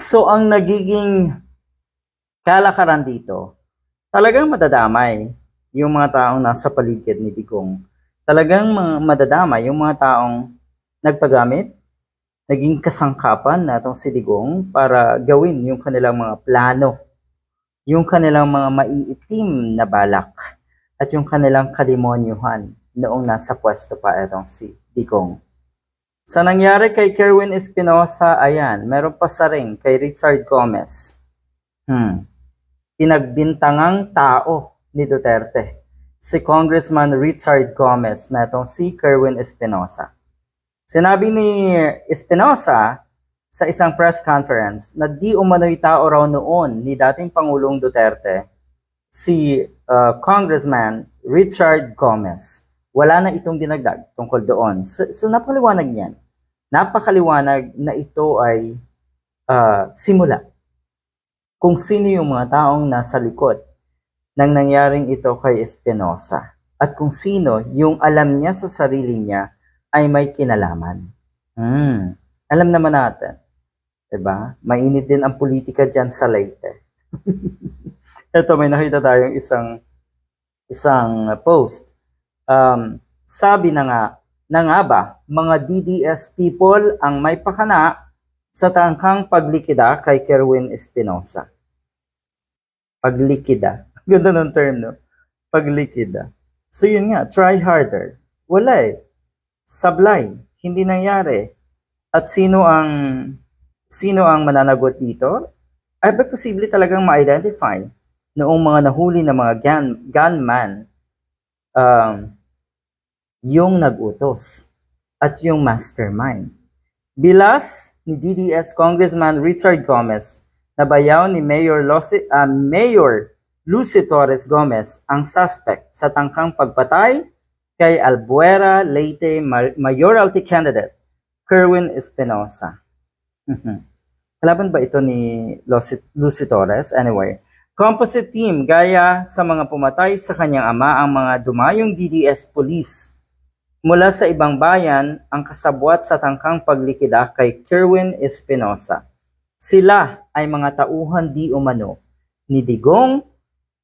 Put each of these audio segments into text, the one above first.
So, ang nagiging kalakaran dito, talagang madadamay yung mga taong nasa paligid ni Digong. Talagang madadamay yung mga taong nagpagamit, naging kasangkapan na itong si Digong para gawin yung kanilang mga plano, yung kanilang mga maiitim na balak, at yung kanilang kademonyuhan noong nasa pwesto pa itong si Digong. Sa nangyari kay Kerwin Espinosa, ayan, meron pa sa ring kay Richard Gomez. Hmm. Pinagbintangang tao ni Duterte. Si Congressman Richard Gomez na itong si Kerwin Espinosa. Sinabi ni Espinosa sa isang press conference na di umano'y tao raw noon ni dating Pangulong Duterte si uh, Congressman Richard Gomez. Wala na itong dinagdag tungkol doon. So, so napakaliwanag niyan. Napakaliwanag na ito ay uh, simula. Kung sino yung mga taong nasa likod ng nangyaring ito kay Espinosa. At kung sino yung alam niya sa sarili niya ay may kinalaman. Hmm. Alam naman natin. 'di ba? Mainit din ang politika diyan sa Leyte. Ito may nakita tayong isang isang post. Um, sabi na nga, na nga ba, mga DDS people ang may pakana sa tangkang paglikida kay Kerwin Espinosa. Paglikida. Ganda ng term, no? Paglikida. So yun nga, try harder. Wala eh. Sablay. Hindi nangyari. At sino ang sino ang mananagot dito? Ay ba posible talagang ma-identify noong mga nahuli na mga gun, gunman um, yung nagutos at yung mastermind. Bilas ni DDS Congressman Richard Gomez na bayaw ni Mayor, Lucy, ah, Mayor Lucy Torres Gomez ang suspect sa tangkang pagpatay kay Albuera Leyte Ma- Mayoralty Candidate Kerwin Espinosa. Kalaban ba ito ni Lucy, Lucy Torres? Anyway, composite team gaya sa mga pumatay sa kanyang ama ang mga dumayong DDS police mula sa ibang bayan ang kasabwat sa tangkang paglikida kay Kerwin Espinosa. Sila ay mga tauhan di umano ni Digong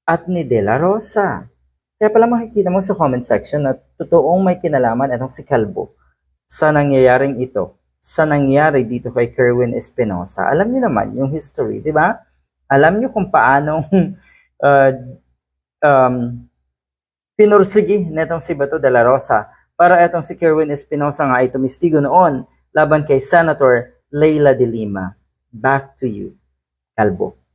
at ni De La Rosa. Kaya pala makikita mo sa comment section na totoong may kinalaman itong si Calvo sa nangyayaring ito, sa nangyari dito kay Kerwin Espinosa. Alam niyo naman yung history, di ba? Alam niyo kung paano uh, um, pinursigi netong si Bato de la Rosa para itong si Kerwin Espinosa nga ay tumistigo noon laban kay Senator Leila de Lima. Back to you, Calvo.